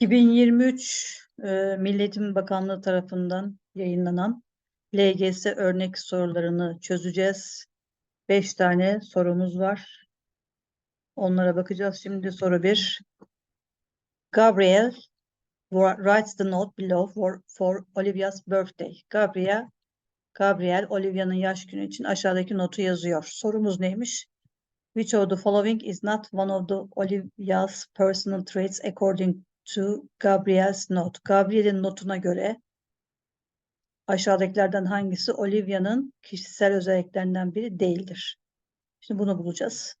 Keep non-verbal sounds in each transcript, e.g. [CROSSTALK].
2023 e, Milli Eğitim Bakanlığı tarafından yayınlanan LGS örnek sorularını çözeceğiz. 5 tane sorumuz var. Onlara bakacağız. Şimdi soru 1. Gabriel writes the note below for, for Olivia's birthday. Gabriel, Gabriel Olivia'nın yaş günü için aşağıdaki notu yazıyor. Sorumuz neymiş? Which of the following is not one of the Olivia's personal traits according to Gabriel's note. Gabriel'in notuna göre aşağıdakilerden hangisi Olivia'nın kişisel özelliklerinden biri değildir? Şimdi bunu bulacağız.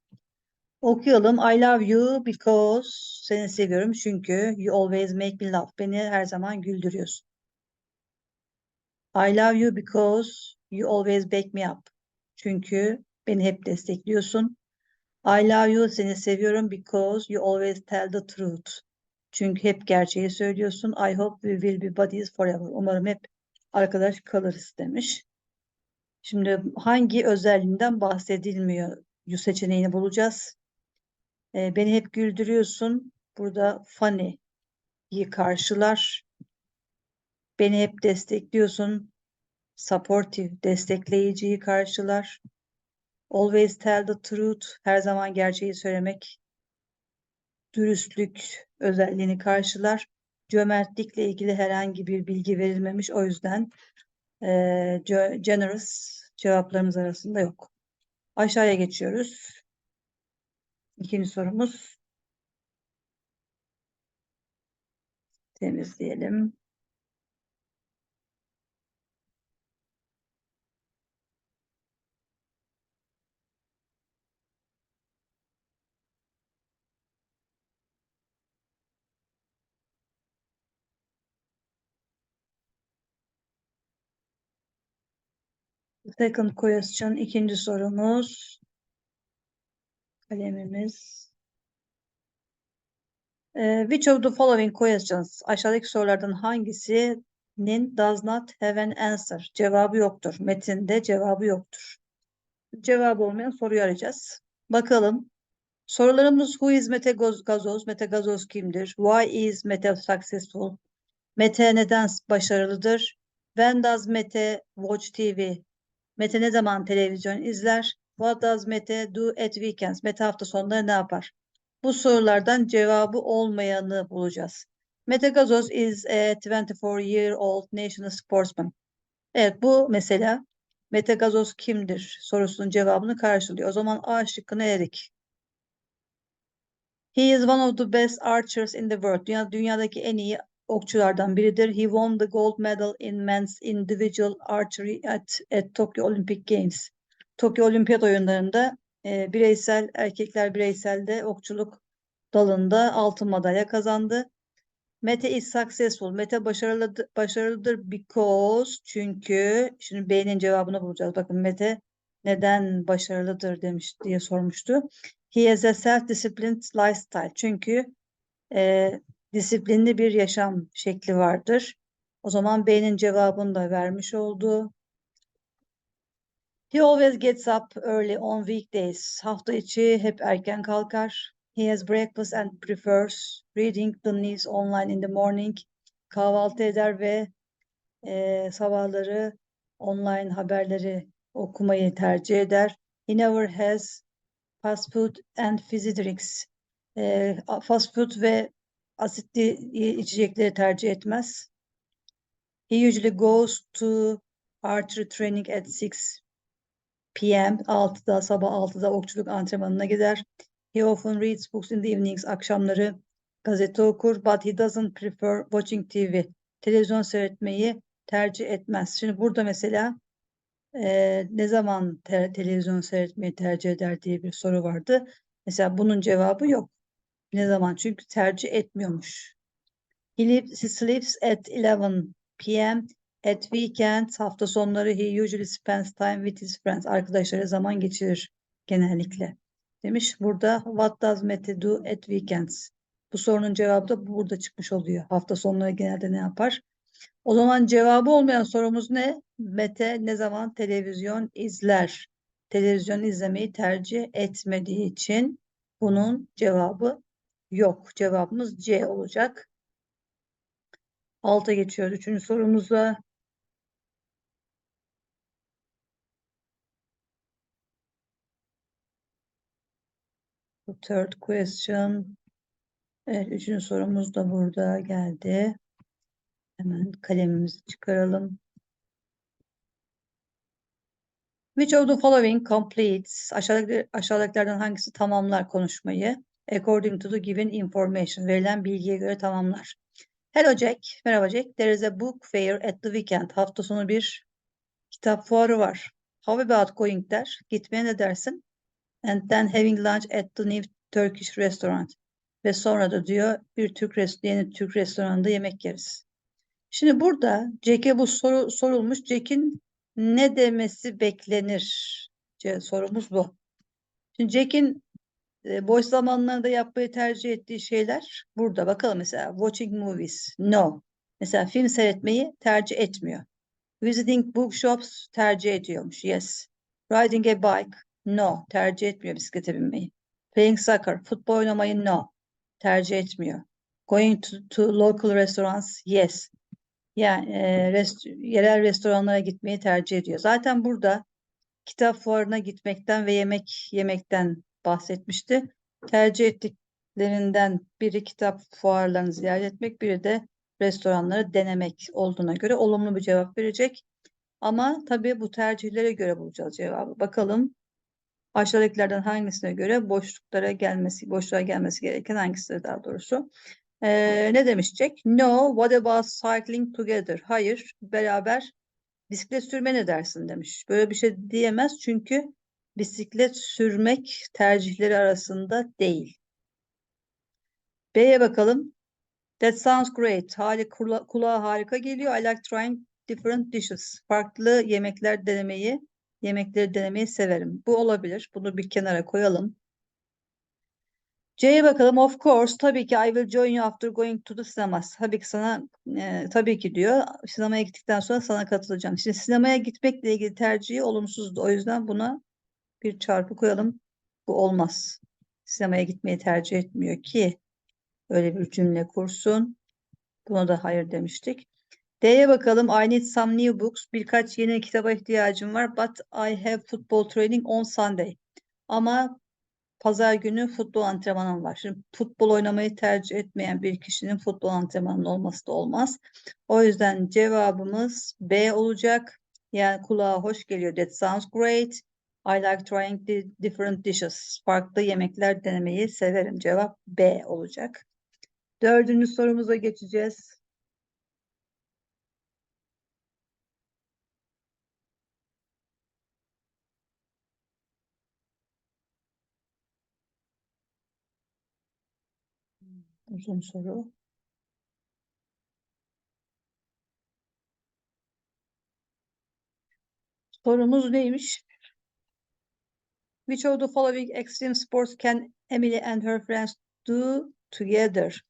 Okuyalım. I love you because seni seviyorum çünkü you always make me laugh. Beni her zaman güldürüyorsun. I love you because you always back me up. Çünkü beni hep destekliyorsun. I love you seni seviyorum because you always tell the truth. Çünkü hep gerçeği söylüyorsun. I hope we will be buddies forever. Umarım hep arkadaş kalırız demiş. Şimdi hangi özelliğinden bahsedilmiyor? Seçeneğini bulacağız. Ee, beni hep güldürüyorsun. Burada funny'yi karşılar. Beni hep destekliyorsun. Supportive, destekleyiciyi karşılar. Always tell the truth. Her zaman gerçeği söylemek. Dürüstlük özelliğini karşılar. Cömertlikle ilgili herhangi bir bilgi verilmemiş. O yüzden e, generous cevaplarımız arasında yok. Aşağıya geçiyoruz. İkinci sorumuz. Temizleyelim. Second question, ikinci sorumuz. Kalemimiz. Ee, which of the following questions? Aşağıdaki sorulardan hangisinin does not have an answer? Cevabı yoktur. Metinde cevabı yoktur. Cevabı olmayan soruyu arayacağız. Bakalım. Sorularımız who is Mete Gazoz? Mete Gazoz kimdir? Why is Mete successful? Mete neden başarılıdır? When does Mete watch TV? Mete ne zaman televizyon izler? What does Mete do at weekends? Mete hafta sonları ne yapar? Bu sorulardan cevabı olmayanı bulacağız. Mete Gazoz is a 24-year-old national sportsman. Evet bu mesela Mete Gazoz kimdir sorusunun cevabını karşılıyor. O zaman A şıkkını erik. He is one of the best archers in the world. Dünya, dünyadaki en iyi okçulardan biridir. He won the gold medal in men's individual archery at, at Tokyo Olympic Games. Tokyo Olimpiyat oyunlarında e, bireysel erkekler bireyselde okçuluk dalında altın madalya kazandı. Mete is successful. Mete başarılıdır, başarılıdır because çünkü şimdi B'nin cevabını bulacağız. Bakın Mete neden başarılıdır demiş diye sormuştu. He has a self-disciplined lifestyle. Çünkü e, disiplinli bir yaşam şekli vardır. O zaman B'nin cevabını da vermiş oldu. He always gets up early on weekdays. Hafta içi hep erken kalkar. He has breakfast and prefers reading the news online in the morning. Kahvaltı eder ve e, sabahları online haberleri okumayı tercih eder. He never has fast food and fizzy drinks. E, fast food ve asitli içecekleri tercih etmez. He usually goes to archery training at 6 p.m. 6'da sabah 6'da okçuluk antrenmanına gider. He often reads books in the evenings. Akşamları gazete okur. But he doesn't prefer watching TV. Televizyon seyretmeyi tercih etmez. Şimdi burada mesela e, ne zaman te televizyon seyretmeyi tercih eder diye bir soru vardı. Mesela bunun cevabı yok. Ne zaman? Çünkü tercih etmiyormuş. He, sleeps at 11 p.m. At weekends, hafta sonları he usually spends time with his friends. Arkadaşları zaman geçirir genellikle. Demiş burada what does Mete do at weekends? Bu sorunun cevabı da burada çıkmış oluyor. Hafta sonları genelde ne yapar? O zaman cevabı olmayan sorumuz ne? Mete ne zaman televizyon izler? Televizyon izlemeyi tercih etmediği için bunun cevabı yok. Cevabımız C olacak. Alta geçiyoruz. Üçüncü sorumuzda. The third question. Evet, üçüncü sorumuz da burada geldi. Hemen kalemimizi çıkaralım. Which of the following completes? Aşağıdaki, aşağıdakilerden hangisi tamamlar konuşmayı? According to the given information. Verilen bilgiye göre tamamlar. Hello Jack. Merhaba Jack. There is a book fair at the weekend. Hafta sonu bir kitap fuarı var. How about going der? Gitmeye ne dersin? And then having lunch at the new Turkish restaurant. Ve sonra da diyor bir Türk yeni Türk restoranında yemek yeriz. Şimdi burada Jack'e bu soru sorulmuş. Jack'in ne demesi beklenir? Sorumuz bu. Şimdi Jack'in e, boş zamanlarında yapmayı tercih ettiği şeyler burada. Bakalım mesela watching movies. No. Mesela film seyretmeyi tercih etmiyor. Visiting bookshops tercih ediyormuş. Yes. Riding a bike. No. Tercih etmiyor bisiklete binmeyi. Playing soccer. Futbol oynamayı no. Tercih etmiyor. Going to, to local restaurants. Yes. Yani e, rest, yerel restoranlara gitmeyi tercih ediyor. Zaten burada kitap fuarına gitmekten ve yemek yemekten bahsetmişti. Tercih ettiklerinden biri kitap fuarlarını ziyaret etmek, biri de restoranları denemek olduğuna göre olumlu bir cevap verecek. Ama tabii bu tercihlere göre bulacağız cevabı. Bakalım aşağıdakilerden hangisine göre boşluklara gelmesi, boşluğa gelmesi gereken hangisi daha doğrusu. Ee, ne demişecek? No, what about cycling together? Hayır, beraber bisiklet sürme ne dersin demiş. Böyle bir şey diyemez çünkü bisiklet sürmek tercihleri arasında değil. B'ye bakalım. That sounds great. Hali, kula, kulağa harika geliyor. I like trying different dishes. Farklı yemekler denemeyi, yemekleri denemeyi severim. Bu olabilir. Bunu bir kenara koyalım. C'ye bakalım. Of course, tabii ki I will join you after going to the cinemas. Tabii ki sana, e, tabii ki diyor. Sinemaya gittikten sonra sana katılacağım. Şimdi sinemaya gitmekle ilgili tercihi olumsuzdu. O yüzden buna bir çarpı koyalım. Bu olmaz. Sinemaya gitmeyi tercih etmiyor ki öyle bir cümle kursun. Buna da hayır demiştik. D'ye bakalım. I need some new books. Birkaç yeni kitaba ihtiyacım var. But I have football training on Sunday. Ama pazar günü futbol antrenmanım var. Şimdi futbol oynamayı tercih etmeyen bir kişinin futbol antrenmanının olması da olmaz. O yüzden cevabımız B olacak. Yani kulağa hoş geliyor. That sounds great. I like trying the different dishes. Farklı yemekler denemeyi severim. Cevap B olacak. Dördüncü sorumuza geçeceğiz. Uzun soru. Sorumuz neymiş? Which of the following extreme sports can Emily and her friends do together?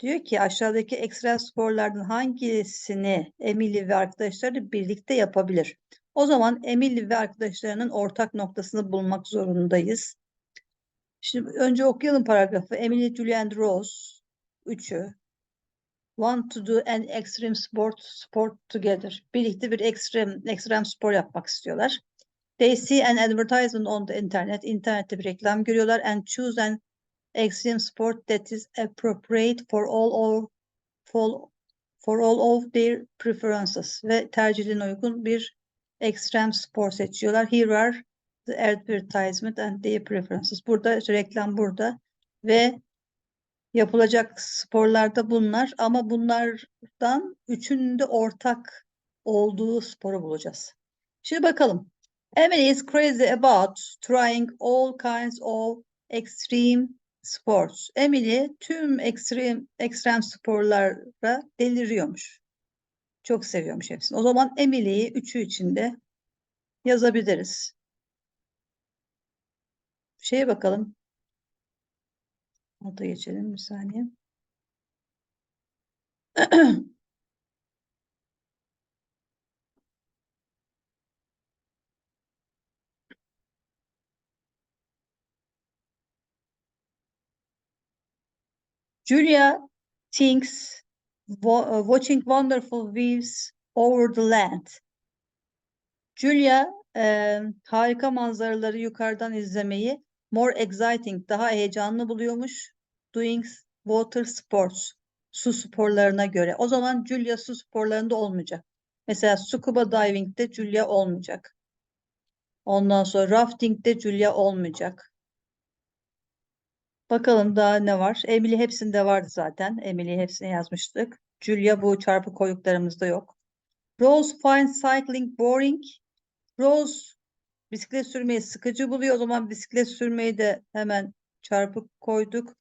Diyor ki aşağıdaki ekstrem sporlardan hangisini Emily ve arkadaşları birlikte yapabilir? O zaman Emily ve arkadaşlarının ortak noktasını bulmak zorundayız. Şimdi önce okuyalım paragrafı. Emily, Julie and Rose üçü want to do an extreme sport sport together. Birlikte bir ekstrem ekstrem spor yapmak istiyorlar. They see an advertisement on the internet. İnternette bir reklam görüyorlar and choose an extreme sport that is appropriate for all of for, for all of their preferences ve tercihlerine uygun bir ekstrem spor seçiyorlar. Here are the advertisement and their preferences. Burada reklam burada ve yapılacak sporlarda bunlar ama bunlardan üçünün de ortak olduğu sporu bulacağız. Şimdi bakalım. Emily is crazy about trying all kinds of extreme sports. Emily tüm ekstrem ekstrem sporlara deliriyormuş. Çok seviyormuş hepsini. O zaman Emily'yi üçü içinde yazabiliriz. Şeye bakalım. Alta geçelim bir saniye. [CLEARS THROAT] Julia thinks uh, watching wonderful views over the land. Julia e, harika manzaraları yukarıdan izlemeyi more exciting, daha heyecanlı buluyormuş. Doing water sports, su sporlarına göre. O zaman Julia su sporlarında olmayacak. Mesela scuba diving'de Julia olmayacak. Ondan sonra rafting'de Julia olmayacak. Bakalım daha ne var? Emily hepsinde vardı zaten. Emily hepsine yazmıştık. Julia bu çarpı koyduklarımızda yok. Rose finds cycling boring. Rose bisiklet sürmeyi sıkıcı buluyor. O zaman bisiklet sürmeyi de hemen çarpı koyduk.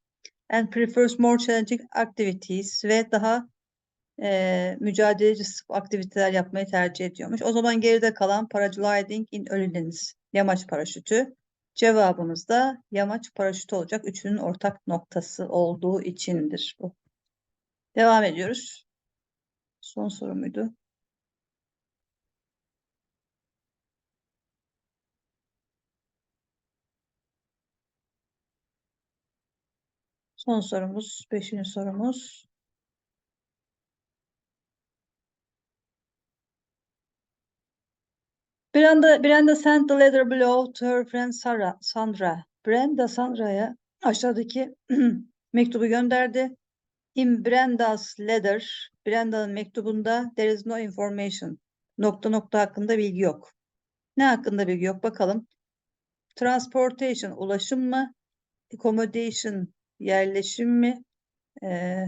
And prefers more challenging activities ve daha eee mücadeleci aktiviteler yapmayı tercih ediyormuş. O zaman geride kalan paragliding in early deniz, yamaç paraşütü. Cevabımız da yamaç paraşütü olacak. Üçünün ortak noktası olduğu içindir bu. Devam ediyoruz. Son soru muydu? Son sorumuz, beşinci sorumuz. Brenda, Brenda sent the letter below to her friend Sarah, Sandra. Brenda Sandra'ya aşağıdaki [CLEARS THROAT] mektubu gönderdi. In Brenda's letter, Brenda'nın mektubunda there is no information. Nokta nokta hakkında bilgi yok. Ne hakkında bilgi yok bakalım. Transportation, ulaşım mı? Accommodation, yerleşim mi? Ee,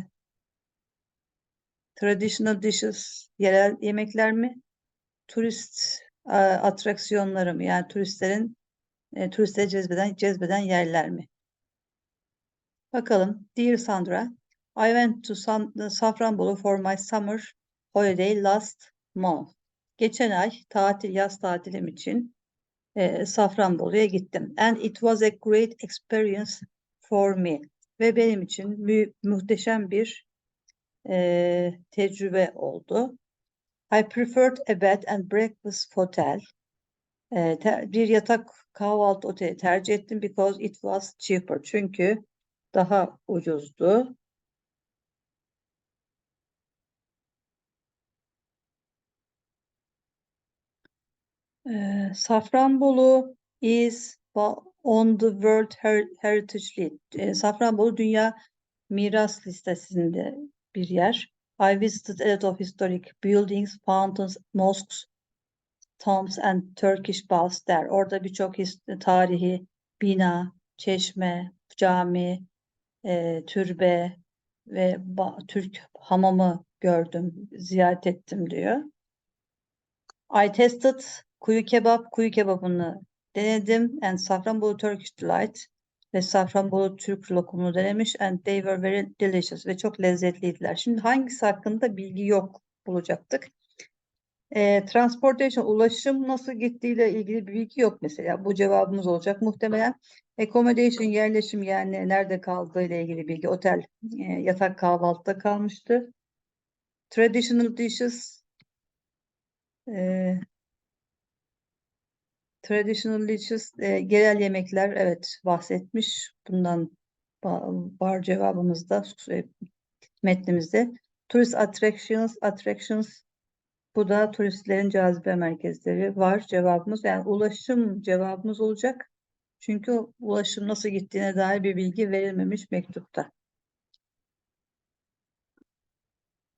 traditional dishes, yerel yemekler mi? Turist e, atraksiyonları mı? Yani turistlerin e, turistleri cezbeden cezbeden yerler mi? Bakalım. Dear Sandra, I went to San Safranbolu for my summer holiday last month. Geçen ay tatil yaz tatilim için e, Safranbolu'ya gittim. And it was a great experience for me. Ve benim için mü- muhteşem bir e, tecrübe oldu. I preferred a bed and breakfast hotel. E, te- bir yatak kahvaltı oteli tercih ettim because it was cheaper. Çünkü daha ucuzdu. E, Safranbolu is on the World Her- Heritage List. E, Safranbolu Dünya Miras listesinde bir yer. I visited a lot of historic buildings, fountains, mosques, tombs and Turkish baths there. Orada birçok tarihi bina, çeşme, cami, e, türbe ve Türk hamamı gördüm, ziyaret ettim diyor. I tested kuyu kebap, kuyu kebabını denedim and Safranbolu Turkish Delight ve Safranbolu Türk lokumunu denemiş and they were very delicious ve çok lezzetliydiler. Şimdi hangisi hakkında bilgi yok bulacaktık. E, transportation, ulaşım nasıl gittiğiyle ilgili bir bilgi yok mesela. Bu cevabımız olacak muhtemelen. Accommodation, yerleşim yani nerede kaldığı ile ilgili bilgi. Otel, e, yatak kahvaltıda kalmıştı. Traditional dishes, e, traditional dishes, e, genel yemekler evet bahsetmiş. Bundan var cevabımızda e, metnimizde. Tourist attractions, attractions Bu da turistlerin cazibe merkezleri var cevabımız. Yani ulaşım cevabımız olacak. Çünkü ulaşım nasıl gittiğine dair bir bilgi verilmemiş mektupta.